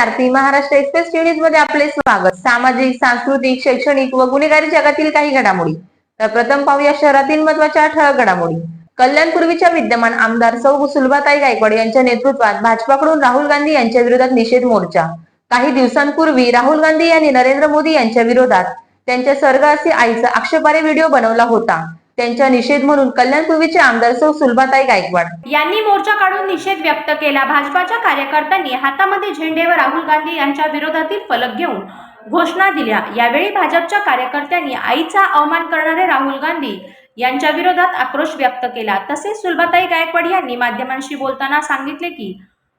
आरती Maharashtra express न्यूजमध्ये आपले स्वागत. सामाजिक सांस्कृतिक शैक्षणिक व गुन्हेगारी जगातील काही घडामोडी. तर प्रथम पाहूया शहरातील महत्त्वाच्या ठळक घडामोडी. कल्याणपूर्वीच्या विद्यमान आमदार सौ सुलभाताई गायकवाड यांच्या नेतृत्वात भाजपाकडून राहुल गांधी यांच्या विरोधात निषेध मोर्चा. काही दिवसांपूर्वी राहुल गांधी यांनी नरेंद्र मोदी यांच्या विरोधात त्यांच्या स्वर्गवासी आईचा आक्षेपारे व्हिडिओ बनवला होता. त्यांच्या निषेध म्हणून कल्याणपूर्वीचे आमदार सौ सुलभाताई गायकवाड. यांनी मोर्चा काढून निषेध व्यक्त केला. भाजपाच्या कार्यकर्त्यांनी हातामध्ये झेंडे व राहुल गांधी यांच्या विरोधातील फलक घेऊन घोषणा दिल्या. यावेळी भाजपच्या कार्यकर्त्यांनी आईचा अवमान करणारे राहुल गांधी यांच्या विरोधात आक्रोश व्यक्त केला. तसेच सुलभाताई गायकवाड यांनी माध्यमांशी बोलताना सांगितले की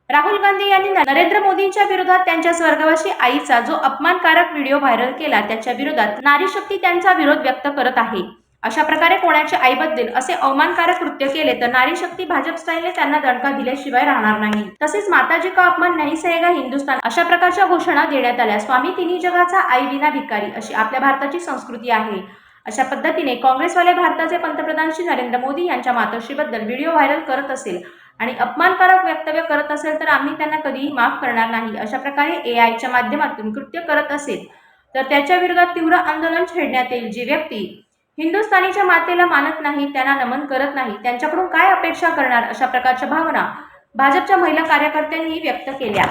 राहुल गांधी यांनी नरेंद्र मोदींच्या विरोधात त्यांच्या स्वर्गवासी आईचा जो अपमानकारक व्हिडिओ व्हायरल केला त्याच्या विरोधात नारी शक्ती त्यांचा विरोध व्यक्त करत आहे. अशा प्रकारे कोणाच्या आईबद्दल असे अवमानकारक कृत्य केले तर नारी शक्ती भाजप स्टाईलने त्यांना दणका दिल्याशिवाय राहणार नाही. तसेच माताजी का अपमान नाही सहेगा हिंदुस्तान अशा प्रकारच्या घोषणा देण्यात आल्या. स्वामी तिन्ही जगाचा आई विना भिकारी अशी आपल्या भारताची संस्कृती आहे. अशा पद्धतीने काँग्रेसवाले भारताचे पंतप्रधान श्री नरेंद्र मोदी यांच्या मातोश्रीबद्दल व्हिडिओ व्हायरल करत असेल आणि अपमानकारक वक्तव्य करत असेल तर आम्ही त्यांना कधीही माफ करणार नाही अशा प्रकारे ए आयच्या माध्यमातून कृत्य करत असेल. तर त्याच्या विरोधात तीव्र आंदोलन छेडण्यात येईल जी व्यक्ती हिंदुस्थानीच्या मातेला मानत नाही त्यांना नमन करत नाही त्यांच्याकडून काय अपेक्षा करणार अशा प्रकारच्या भावना भाजपच्या महिला कार्यकर्त्यांनी व्यक्त केल्या.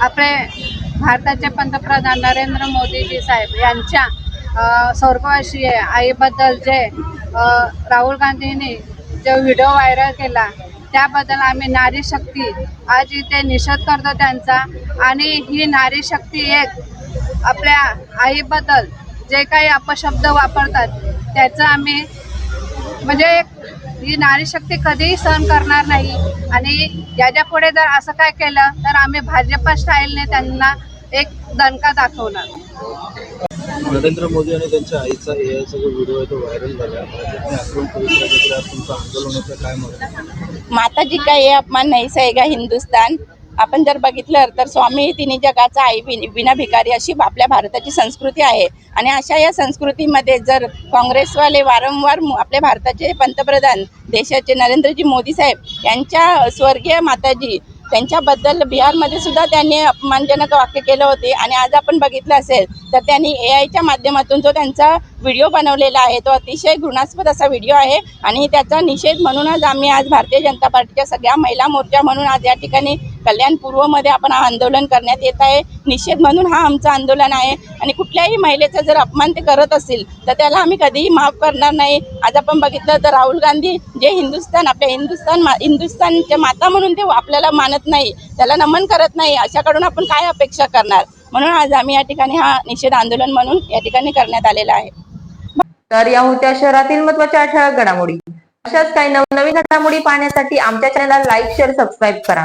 आपले भारताचे पंतप्रधान नरेंद्र मोदीजी साहेब यांच्या अ, आईबद्दल जे राहुल गांधींनी जो व्हिडिओ व्हायरल केला त्याबद्दल आम्ही नारी शक्ती आज इथे निषेध करतो त्यांचा. आणि ही नारी शक्ती एक आपल्या आईबद्दल जे काही अपशब्द वापरतात त्याचं आम्ही म्हणजे ही नारी शक्ती कधीही सहन करणार नाही. आणि याच्यापुढे जर असं काय केलं तर आम्ही भाजपा स्टाईलने त्यांना एक दणका दाखवणार. नरेंद्र मोदी आणि त्यांच्या आईचा ए आयचा जो व्हिडिओ आहे तो व्हायरल झाला. भाजपने आक्रमण पवित्र घेतला आज तुमचं आंदोलन होतं काय मत माताजी का ये अपमान नाही सहेगा हिंदुस्तान आपण जर बघितलं तर स्वामी तिन्ही जगाचा आई विन विना भिकारी अशी आपल्या भारताची संस्कृती आहे. आणि अशा या संस्कृतीमध्ये जर काँग्रेसवाले वारंवार आपल्या भारताचे पंतप्रधान देशाचे नरेंद्रजी मोदी साहेब यांच्या स्वर्गीय माताजी त्यांच्याबद्दल बिहारमध्ये सुद्धा त्यांनी अपमानजनक वाक्य केलं होते. आणि आज आपण बघितलं असेल तर त्यांनी ए आयच्या माध्यमातून जो त्यांचा व्हिडिओ बनवलेला आहे तो अतिशय घृणास्पद असा व्हिडिओ आहे. आणि त्याचा निषेध म्हणूनच आम्ही आज भारतीय जनता पार्टीच्या सगळ्या महिला मोर्चा म्हणून आज या ठिकाणी कल्याण पूर्वमध्ये आपण हा आंदोलन करण्यात येत आहे. निषेध म्हणून हा आमचं आंदोलन आहे. आणि कुठल्याही महिलेचा जर अपमान ते करत असतील तर त्याला आम्ही कधीही माफ करणार नाही. आज आपण बघितलं तर राहुल गांधी जे हिंदुस्थान आपल्या हिंदुस्थान मा हिंदुस्थानच्या माता म्हणून ते आपल्याला मानत नाही. त्याला नमन करत नाही. अशाकडून आपण काय अपेक्षा करणार? म्हणून आज आम्ही या ठिकाणी हा निषेध आंदोलन म्हणून या ठिकाणी करण्यात आलेला आहे. तर या होत्या शहरातील महत्त्वाच्या ठळक घडामोडी. अशाच काही नवनवीन घडामोडी पाहण्यासाठी आमच्या चॅनलला लाईक शेअर सबस्क्राईब करा.